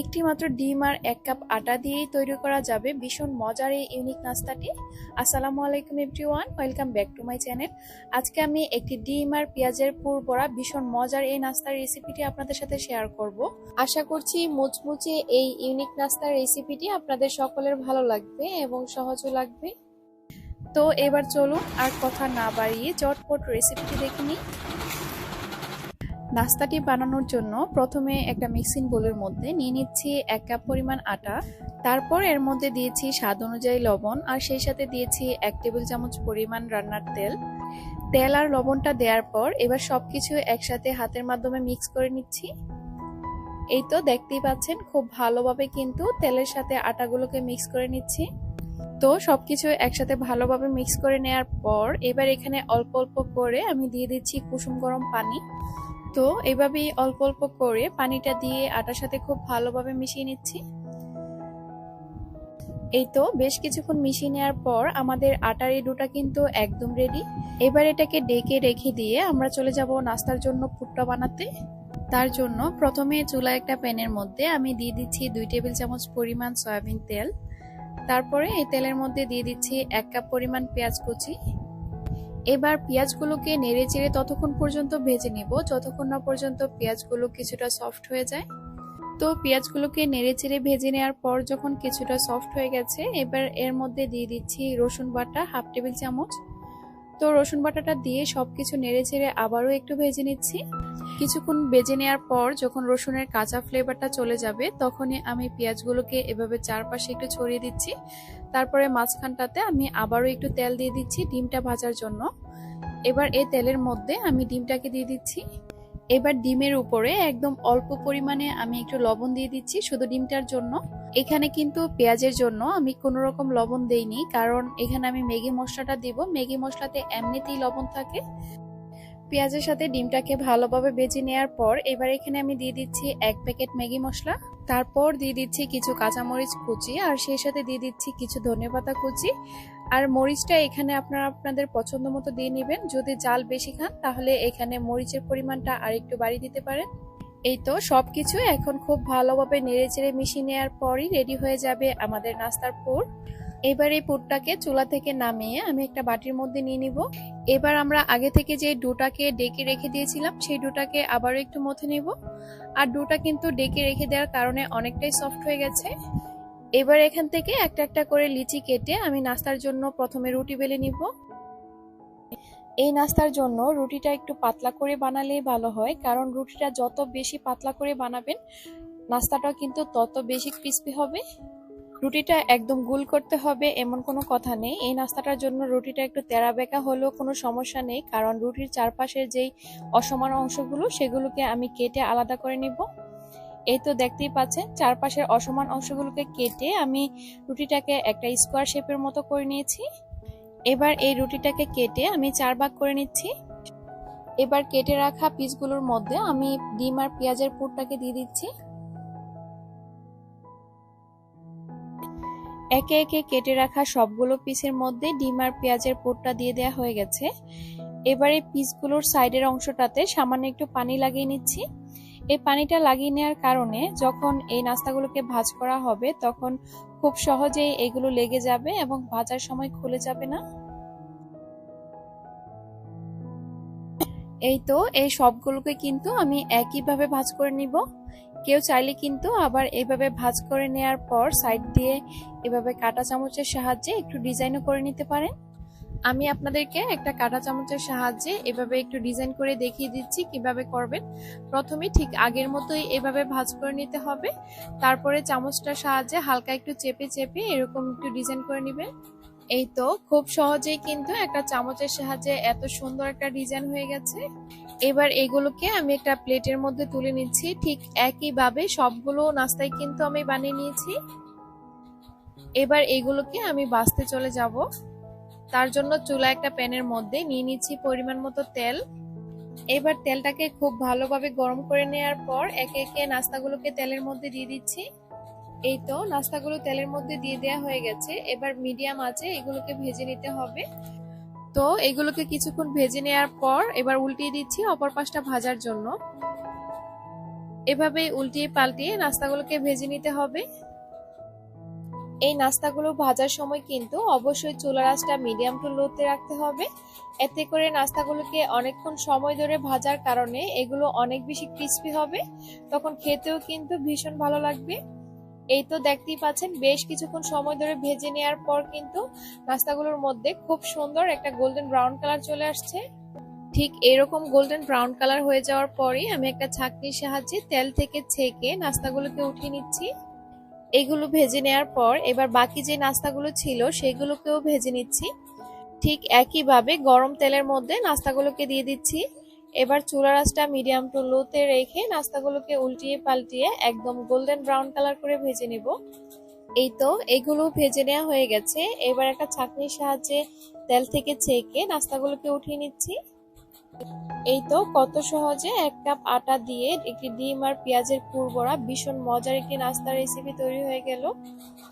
একটি মাত্র ডিম আর এক কাপ আটা দিয়েই তৈরি করা যাবে ভীষণ মজার এই ইউনিক নাস্তাটি। আসসালামু আলাইকুম everyone welcome back to my channel আজকে আমি একটি ডিম আর পেঁয়াজের পুর বড়া ভীষণ মজার এই নাস্তার রেসিপিটি আপনাদের সাথে শেয়ার করব। আশা করছি মুচমুচে এই ইউনিক নাস্তার রেসিপিটি আপনাদের সকলের ভালো লাগবে এবং সহজও লাগবে। তো এবার চলুন আর কথা না বাড়িয়ে চটপট রেসিপিটি দেখে নিই। নাস্তাটি বানানোর জন্য প্রথমে একটা মিক্সিং বোলের মধ্যে নিয়ে নিচ্ছি এক কাপ পরিমাণ আটা। তারপর এর মধ্যে দিয়েছি স্বাদ অনুযায়ী লবণ আর সেই সাথে দিয়েছি এক টেবিল চামচ পরিমাণ রান্নার তেল। তেল আর লবণটা দেওয়ার পর এবার সব কিছু একসাথে হাতের মাধ্যমে মিক্স করে নিচ্ছি। এই তো দেখতেই পাচ্ছেন, খুব ভালোভাবে কিন্তু তেলের সাথে আটাগুলোকে মিক্স করে নিচ্ছি। তো সব সবকিছু একসাথে ভালোভাবে মিক্স করে নেওয়ার পর এবার এখানে অল্প অল্প করে আমি দিয়ে দিচ্ছি কুসুম গরম পানি। তো এভাবেই অল্প অল্প করে পানিটা দিয়ে আটার সাথে খুব ভালোভাবে মিশিয়ে নিচ্ছি। এই তো বেশ কিছুক্ষণ মিশিয়ে নেওয়ার পর আমাদের আটার এই ডোটা কিন্তু একদম রেডি এবার এটাকে ডেকে রেখে দিয়ে আমরা চলে যাব নাস্তার জন্য পুট্টা বানাতে। তার জন্য প্রথমে চুলা একটা প্যানের মধ্যে আমি দিয়ে দিচ্ছি দুই টেবিল চামচ পরিমাণ সয়াবিন তেল। তারপরে এই তেলের মধ্যে দিয়ে দিচ্ছি এক কাপ পরিমাণ পেঁয়াজ কুচি। এবার পেঁয়াজগুলোকে নেড়ে চেড়ে ততক্ষণ পর্যন্ত ভেজে নেব। যতক্ষণ না পর্যন্ত পেঁয়াজগুলো কিছুটা সফট হয়ে যায়। তো পেঁয়াজগুলোকে নেড়ে চেড়ে ভেজে নেওয়ার পর যখন কিছুটা সফট হয়ে গেছে, এবার এর মধ্যে দিয়ে দিচ্ছি রসুন বাটা হাফ টেবিল চামচ। তো রসুন বাটাটা দিয়ে সব কিছু নেড়ে ছেড়ে আবারও একটু ভেজে নিচ্ছি। কিছুক্ষণ ভেজে নেওয়ার পর যখন রসুনের কাঁচা ফ্লেভারটা চলে যাবে, তখনই আমি পেঁয়াজগুলোকে এভাবে চারপাশে একটু ছড়িয়ে দিচ্ছি। তারপরে মাঝখানটাতে আমি আবারও একটু তেল দিয়ে দিচ্ছি ডিমটা ভাজার জন্য। এবার এই তেলের মধ্যে আমি ডিমটাকে দিয়ে দিচ্ছি। এবার ডিমের উপরে একদম অল্প পরিমাণে আমি একটু লবণ দিয়ে দিচ্ছি শুধু ডিমটার জন্য। এখানে কিন্তু পেঁয়াজের জন্য আমি কোনো রকম লবণ দেইনি, কারণ এখানে আমি ম্যাগি মশলাটা দিব। ম্যাগি মশলাতে এমনিতেই লবণ থাকে। পেঁয়াজের সাথে ডিমটাকে ভালোভাবে বেজে নেওয়ার পর এবার এখানে আমি দিয়ে দিচ্ছি এক প্যাকেট ম্যাগি মশলা। তারপর দিয়ে দিচ্ছি কিছু কাঁচামরিচ কুচি আর সেই সাথে দিয়ে দিচ্ছি কিছু ধনেপাতা কুচি। আর মরিচটা এখানে আপনারা আপনাদের পছন্দ মতো দিয়ে নেবেন। যদি জাল বেশি খান, তাহলে এখানে মরিচের পরিমাণটা আর একটু বাড়িয়ে দিতে পারেন। এই তো সবকিছু এখন খুব ভালোভাবে নেড়ে চেড়ে মিশিয়ে নেওয়ার পরই রেডি হয়ে যাবে আমাদের নাস্তার পুর। এবার এই পুরটাকে চুলা থেকে নামিয়ে আমি একটা বাটির মধ্যে নিয়ে নিব। এবার আমরা আগে থেকে যে ডোটাকে ডেকে রেখে দিয়েছিলাম, সেই ডোটাকে আবারও একটু মথে নেব। আর ডোটা কিন্তু ডেকে রেখে দেওয়ার কারণে অনেকটাই সফট হয়ে গেছে। এবার এখান থেকে একটা একটা করে লিচি কেটে আমি নাস্তার জন্য প্রথমে রুটি বেলে নিব। এই নাস্তার জন্য রুটিটা একটু পাতলা করে বানালেই ভালো হয়, কারণ রুটিটা যত বেশি পাতলা করে বানাবেন নাস্তাটা কিন্তু তত বেশি ক্রিস্পি হবে। রুটিটা একদম গুল করতে হবে, এমন কোনো কথা নেই। এই নাস্তাটার জন্য রুটিটা একটু তেরা বেঁকা হলেও কোনো সমস্যা নেই, কারণ রুটির চারপাশের যেই অসমান অংশগুলো, সেগুলোকে আমি কেটে আলাদা করে নিব। এই তো দেখতেই পাচ্ছেন, চারপাশের অসমান অংশগুলোকে কেটে আমি রুটিটাকে একটা স্কোয়ার শেপের মতো করে নিয়েছি। এবার এই রুটিটাকে কেটে আমি চার ভাগ করে নিচ্ছি। এবার কেটে রাখা পিসগুলোর মধ্যে আমি ডিম আর পেঁয়াজের পুরটাকে দিয়ে দিচ্ছি। একে একে কেটে রাখা সবগুলো পিসের মধ্যে ডিম আর পেঁয়াজের পুরটা দিয়ে দেওয়া হয়ে গেছে। এবার পিসগুলোর সাইডের অংশটাতে সামান্য একটু পানি লাগিয়ে নিচ্ছি। এই পানিটা লাগিয়ে নেওয়ার কারণে যখন এই নাস্তাগুলোকে ভাজ করা হবে, তখন খুব সহজেই এগুলো লেগে যাবে এবং ভাজার সময় খুলে যাবে না। এই তো, এই সবগুলোকে কিন্তু আমি একইভাবে ভাজ করে নিব। কেউ চাইলে কিন্তু আবার এইভাবে ভাজ করে নেওয়ার পর সাইড দিয়ে এভাবে কাটা চামচের সাহায্যে একটু ডিজাইনও করে নিতে পারেন। আমি আপনাদেরকে একটা কাঁটা চামচের সাহায্যে এভাবে একটু ডিজাইন করে দেখিয়ে দিচ্ছি কীভাবে করবেন। প্রথমে ঠিক আগের মতোই এভাবে ভাজ করে নিতে হবে। তারপরে চামচটার সাহায্যে হালকা একটু চেপে চেপে এরকম একটু ডিজাইন করে নেবেন। এই তো খুব সহজেই কিন্তু একটা চামচের সাহায্যে এত সুন্দর একটা ডিজাইন হয়ে গেছে। এবার এগুলোকে আমি একটা প্লেটের মধ্যে তুলে নিচ্ছি। ঠিক একইভাবে সবগুলো নাস্তায় কিন্তু আমি বানিয়ে নিয়েছি। এবার এগুলোকে আমি বাঁচতে চলে যাব। তার জন্য চুলা একটা প্যানের মধ্যে নিয়ে নিচ্ছি পরিমাণ মতো তেল। এবার তেলটাকে খুব ভালোভাবে গরম করে নেওয়ার পর একে একে নাস্তাগুলোকে তেলের মধ্যে দিয়ে দিচ্ছি। এই তো, নাস্তাগুলো তেলের মধ্যে দিয়ে দেওয়া হয়ে গেছে। এবার মিডিয়াম আছে এগুলোকে ভেজে নিতে হবে। তো, এগুলোকে কিছুক্ষণ ভেজে নেওয়ার পর এবার উল্টিয়ে দিচ্ছি অপর পাশটা ভাজার জন্য। এভাবে উল্টিয়ে পাল্টিয়ে নাস্তাগুলোকে ভেজে নিতে হবে। এই নাস্তাগুলো ভাজার সময় কিন্তু অবশ্যই চুলার আঁচটা মিডিয়াম টু লোতে রাখতে হবে। এতে করে নাস্তাগুলোকে অনেকক্ষণ সময় ধরে ভাজার কারণে এগুলো অনেক বেশি ক্রিস্পি হবে। তখন খেতেও কিন্তু ভীষণ ভালো লাগবে। এই তো দেখতেই পাচ্ছেন, বেশ কিছুক্ষণ সময় ধরে ভেজে নেওয়ার পর কিন্তু নাস্তাগুলোর মধ্যে খুব সুন্দর একটা গোল্ডেন ব্রাউন কালার চলে আসছে। ঠিক এরকম গোল্ডেন ব্রাউন কালার হয়ে যাওয়ার পরই আমি একটা ছাঁকনির সাহায্যে তেল থেকে ছেঁকে নাস্তাগুলোকে উঠিয়ে নিচ্ছি। এগুলো ভেজে নেওয়ার পর এবার বাকি যে নাস্তাগুলো ছিল সেগুলোকেও ভেজে নিচ্ছি। ঠিক একইভাবে গরম তেলের মধ্যে নাস্তাগুলোকে দিয়ে দিচ্ছি। এবার চুলা আঁচটা মিডিয়াম টু লোতে রেখে নাস্তাগুলোকে উল্টিয়ে পাল্টিয়ে একদম গোল্ডেন ব্রাউন কালার করে ভেজে নেব। এই তো এগুলো ভেজে নেওয়া হয়ে গেছে। এবার একটা ছাঁকনির সাহায্যে তেল থেকে ছেঁকে নাস্তাগুলোকে উঠিয়ে নিচ্ছি। এই তো কত সহজে এক কাপ আটা দিয়ে একটি ডিম আর পেঁয়াজের পুরবড়া ভীষণ মজার একটি নাস্তার রেসিপি তৈরি হয়ে গেল।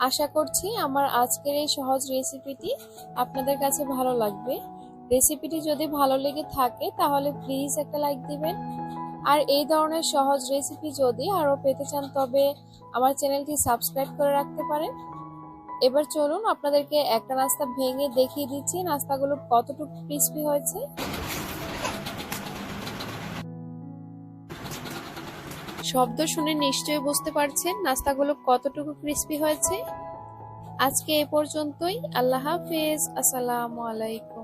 আশা করছি আমার আজকের এই সহজ রেসিপিটি আপনাদের কাছে ভালো লাগবে। রেসিপিটি যদি ভালো লেগে থাকে তাহলে প্লিজ একটা লাইক দিবেন। আর এই ধরনের সহজ রেসিপি যদি আরও পেতে চান তবে আমার চ্যানেলটি সাবস্ক্রাইব করে রাখতে পারেন। এবার চলুন আপনাদেরকে একটা নাস্তা ভেঙে দেখিয়ে দিচ্ছি নাস্তাগুলো কতটুকু ক্রিস্পি হয়েছে। শব্দ শুনে নিশ্চয়ই বুঝতে পারছেন নাস্তাগুলো কতটুকু ক্রিস্পি হয়েছে। আজকে এ পর্যন্তই। আল্লাহ হাফেজ। আসসালামু আলাইকুম।